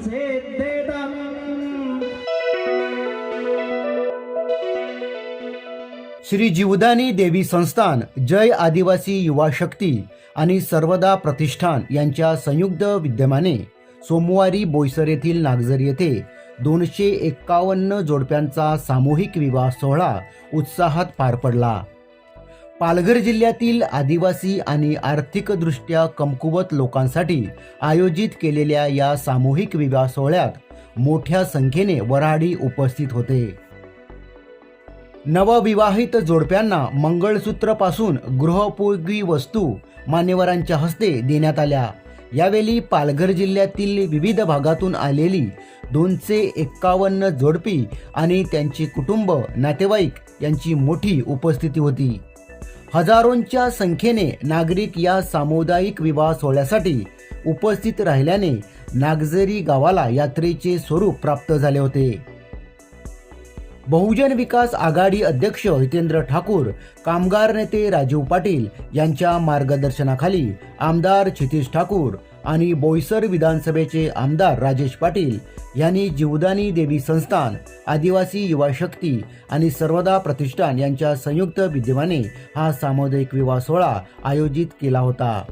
सिद्धितम् श्री जीवदानी देवी संस्थान जय आदिवासी युवा शक्ती आणि सर्वदा प्रतिष्ठान यांच्या संयुक्त विद्यमाने सोमवारी बोईसर येथील नागझर येथे दोनशे एक्कावन्न जोडप्यांचा सामूहिक विवाह सोहळा उत्साहात पार पडला. पालघर जिल्ह्यातील आदिवासी आणि आर्थिकदृष्ट्या कमकुवत लोकांसाठी आयोजित केलेल्या या सामूहिक विवाह सोहळ्यात मोठ्या संख्येने वऱ्हाडी उपस्थित होते. नवविवाहित जोडप्यांना मंगळसूत्रपासून गृहोपयोगी वस्तू मान्यवरांच्या हस्ते देण्यात आल्या. यावेळी पालघर जिल्ह्यातील विविध भागातून आलेली दोनशे एक्कावन्न जोडपी आणि त्यांची कुटुंब नातेवाईक यांची मोठी उपस्थिती होती. हजारोंच्या संख्येने नागरिक या सामुदायिक विवाह सोहळ्यासाठी उपस्थित राहिल्याने नागझरी गावाला यात्रेचे स्वरूप प्राप्त झाले होते. बहुजन विकास आघाडी अध्यक्ष हितेंद्र ठाकूर कामगार नेते राजीव पाटील यांच्या मार्गदर्शनाखाली आमदार क्षितिश ठाकूर आणि बोईसर विधानसभेचे आमदार राजेश पाटील यांनी जीवदानी देवी संस्थान आदिवासी युवा शक्ती आणि सर्वदा प्रतिष्ठान यांच्या संयुक्त विद्यमाने हा सामुदायिक विवाह सोहळा आयोजित केला होता.